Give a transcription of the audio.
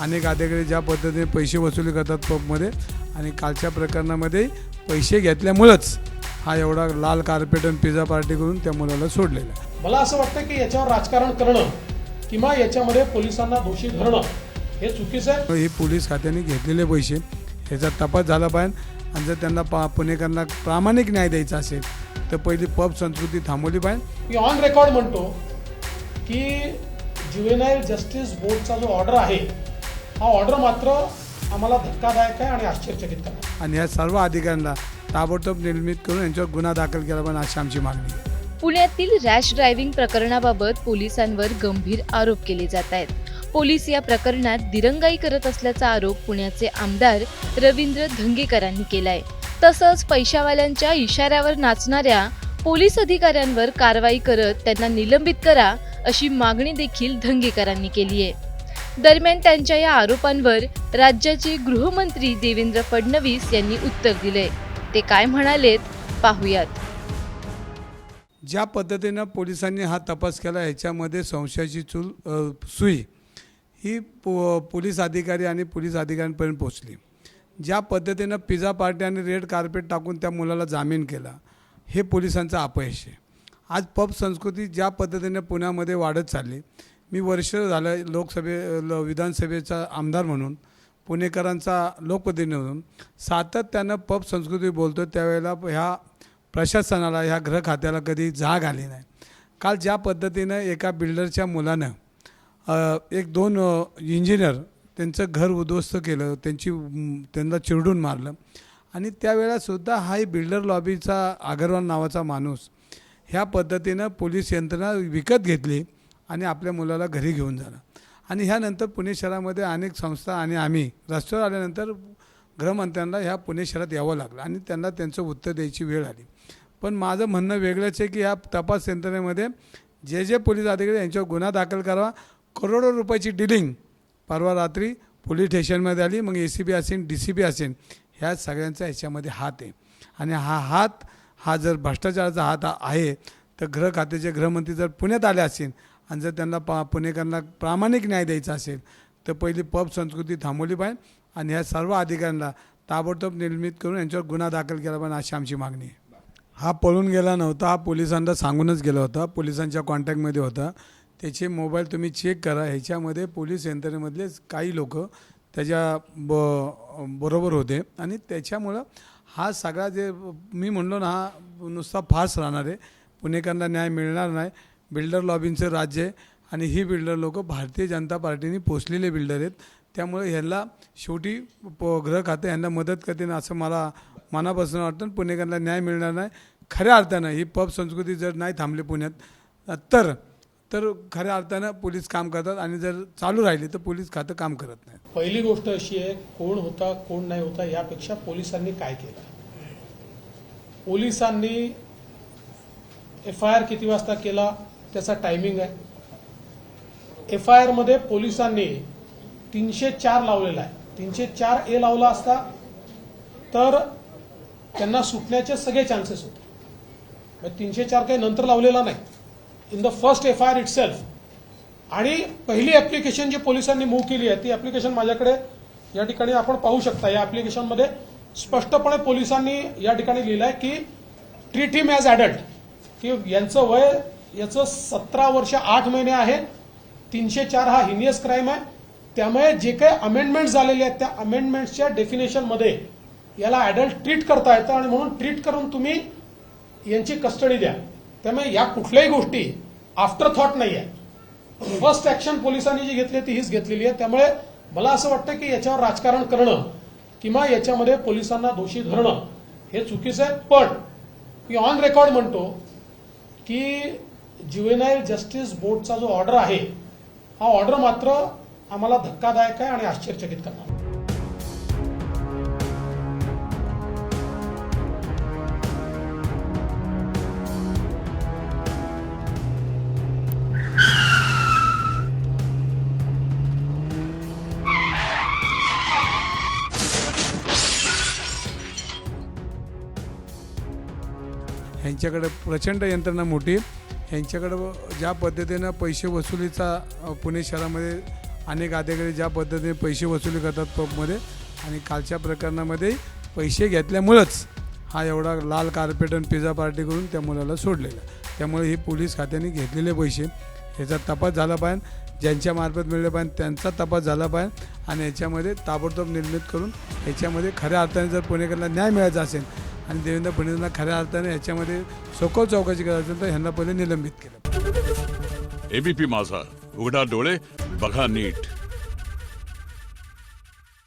अनेक अधिकारी ज्या पद्धतीने पैसे वसुली करतात पबमध्ये आणि कालच्या प्रकरणामध्ये पैसे घेतल्यामुळंच हा एवढा लाल कार्पेट आणि पिझ्झा पार्टी करून त्या मुलाला सोडलेला आहे. मला असं वाटतं की याच्यावर राजकारण करणं किंवा याच्यामध्ये पोलिसांना दोषी धरणं हे चुकीचं आहे. हे पोलीस खात्याने घेतलेले पैसे ह्याचा तपास झाला पाहिजे. आणि जर त्यांना पा पुणेकरांना प्रामाणिक न्याय द्यायचा असेल तर पहिली पब संस्कृती थांबवली पाहिजे. मी ऑन रेकॉर्ड म्हणतो की ज्युएनाईल जस्टिस बोर्डचा जो ऑर्डर आहे हा ऑर्डर मात्र आम्हाला धक्कादायक आहे आणि आश्चर्यचकित करणार आणि ह्या सर्व अधिकाऱ्यांना ताबडतोब निर्मित करून यांच्यावर गुन्हा दाखल केला पाहिजे अशी आमची मागणी आहे. पुण्यातील रॅश ड्रायव्हिंग प्रकरणाबाबत पोलिसांवर गंभीर आरोप केले जात आहेत. पोलीस या प्रकरणात दिरंगाई करत असल्याचा आरोप पुण्याचे आमदार रवींद्र धंगेकरांनी केलाय. तसंच पैशावाल्यांच्या इशाऱ्यावर नाचणाऱ्या पोलीस अधिकाऱ्यांवर कारवाई करत त्यांना निलंबित करा अशी मागणी देखील धंगेकरांनी केली आहे दरम्यान त्यांच्या या आरोपांवर राज्याचे गृहमंत्री देवेंद्र फडणवीस यांनी उत्तर दिले ते काय म्हणालेत पाहूयात. ज्या पद्धतीनं पोलिसांनी हा तपास केला ह्याच्यामध्ये संशयाची चूल सुई ही पो पोलीस अधिकारी आणि पोलीस अधिकाऱ्यांपर्यंत पोचली ज्या पद्धतीनं पिझ्झा पार्टी आणि रेड कार्पेट टाकून त्या मुलाला जामीन केला हे पोलिसांचं अपयश आहे. आज पब संस्कृती ज्या पद्धतीने पुण्यामध्ये वाढत चालली मी वर्ष झालं लोकसभे ल- विधानसभेचा आमदार म्हणून पुणेकरांचा लोकप्रतिनिधी म्हणून. सातत्यानं पब संस्कृती बोलतो त्यावेळेला ह्या प्रशासनाला ह्या गृह खात्याला कधी जाग आली नाही. काल ज्या पद्धतीनं एका बिल्डरच्या मुलानं एक दोन इंजिनियर त्यांचं घर उद्ध्वस्त केलं त्यांची त्यांना चिरडून मारलं. आणि त्यावेळेलासुद्धा हाही बिल्डर लॉबीचा अगरवाल नावाचा माणूस ह्या पद्धतीनं पोलीस यंत्रणा विकत घेतली. आणि आपल्या मुलाला घरी घेऊन जाणं. आणि ह्यानंतर पुणे शहरामध्ये अनेक संस्था आणि आम्ही रस्त्यावर आल्यानंतर गृहमंत्र्यांना ह्या पुणे शहरात यावं लागलं आणि त्यांना त्यांचं उत्तर द्यायची वेळ आली. पण माझं म्हणणं वेगळंच आहे की ह्या तपास यंत्रणेमध्ये जे जे पोलीस अधिकारी यांच्यावर गुन्हा दाखल करावा करोडो रुपयाची डिलिंग परवा रात्री पोलीस स्टेशनमध्ये आली मग ए सी बी असेल डी सी बी असेल ह्या सगळ्यांचा ह्याच्यामध्ये हात आहे. आणि हा हात हा जर भ्रष्टाचाराचा हात आहे तर गृह खात्याचे गृहमंत्री जर पुण्यात आले असेल आणि जर त्यांना पा पुणेकरांना प्रामाणिक न्याय द्यायचा असेल तर पहिली पब संस्कृती थांबवली पाहिजे आणि ह्या सर्व अधिकाऱ्यांना ताबडतोब निर्मित करून यांच्यावर गुन्हा दाखल केला पाहिजे अशी आमची मागणी आहे. हा पळून गेला नव्हता हा पोलिसांना सांगूनच गेला होता पोलिसांच्या कॉन्टॅक्टमध्ये होता. त्याचे मोबाईल तुम्ही चेक करा ह्याच्यामध्ये पोलीस यंत्रणेमधलेच काही लोक त्याच्या ब बरोबर होते आणि त्याच्यामुळं हा सगळा जे मी म्हणलो ना हा नुसता फास राहणार आहे. पुणेकरांना न्याय मिळणार नाही. बिल्डर लॉबींचं राज्य आहे आणि ही बिल्डर लोक भारतीय जनता पार्टीने पोचलेले बिल्डर आहेत. त्यामुळे ह्यांना शेवटी प ग्रह खातं यांना मदत करते असं मला मनापासून वाटतं आणि पुणेकरांना न्याय मिळणार नाही. खऱ्या अर्थानं ही पब संस्कृती जर नाही थांबली पुण्यात तर तर खऱ्या अर्थानं पोलीस काम करतात आणि जर चालू राहिली तर पोलीस खातं काम करत नाही पहिली गोष्ट अशी आहे कोण होता कोण नाही होता यापेक्षा पोलिसांनी काय केलं? पोलिसांनी एफ आय आर किती वाजता केला? त्याचा टायमिंग आहे. एफ आय आरमध्ये पोलिसांनी तीनशे चार लावलेला आहे. तीनशे चार ए लावला असता तर त्यांना सुटण्याचे सगळे चान्सेस होते. म्हणजे तीनशे चार काही नंतर लावलेला नाही. In the first F I R itself आणि पहिली ॲप्लिकेशन जी पोलिसांनी मूव्ह केली आहे ती ॲप्लिकेशन माझ्याकडे या ठिकाणी आपण पाहू शकता. या ॲप्लिकेशनमध्ये स्पष्टपणे पोलिसांनी या ठिकाणी लिहिलं आहे की ट्रीट हिम ॲज ॲडल्ट की यांचं वय याचं सतरा वर्ष आठ महिने आहे. तीनशे चार हा हिनियस क्राईम आहे. त्यामुळे जे काही अमेंडमेंट झालेले आहेत त्या अमेंडमेंटच्या डेफिनेशनमध्ये याला ॲडल्ट ट्रीट करता येतं आणि म्हणून ट्रीट करून तुम्ही यांची कस्टडी द्या. त्यामुळे या कुठल्याही गोष्टी आफ्टर थॉट नाही आहे. फर्स्ट ऍक्शन पोलिसांनी जी घेतली ती हीच घेतलेली आहे. त्यामुळे मला असं वाटतं की याच्यावर राजकारण करणं किंवा याच्यामध्ये पोलिसांना दोषी धरणं हे चुकीचं आहे. पण मी ऑन रेकॉर्ड म्हणतो की ज्युएनाईल जस्टिस बोर्डचा जो ऑर्डर आहे हा ऑर्डर मात्र आम्हाला धक्कादायक आहे आणि आश्चर्यचकित करणार यांच्याकडे प्रचंड यंत्रणा मोठी आहे. ह्यांच्याकडं ज्या पद्धतीनं पैसे वसुलीचा पुणे शहरामध्ये अनेक अधिकारी ज्या पद्धतीने पैसे वसुली करतात पबमध्ये आणि कालच्या प्रकरणामध्ये पैसे घेतल्यामुळंच हा एवढा लाल कार्पेट आणि पिझ्झा पार्टी करून त्या मुलाला सोडलेला. त्यामुळे हे पोलीस खात्याने घेतलेले पैसे. ह्याचा तपास झाला पाहिजे. ज्यांच्या मार्फत मिळलं पाहिजे त्यांचा तपास झाला पाहिजे. आणि याच्यामध्ये ताबडतोब निर्मित करून याच्यामध्ये खऱ्या अर्थाने जर पुणेकरला न्याय मिळायचा असेल आणि देवेंद्र फडणवीसांना खऱ्या अर्थाने याच्यामध्ये सखोल चौकशी करायची असेल तर ह्यांना पहिले निलंबित केलं एबीपी माझा उघडा डोळे बघा नीट.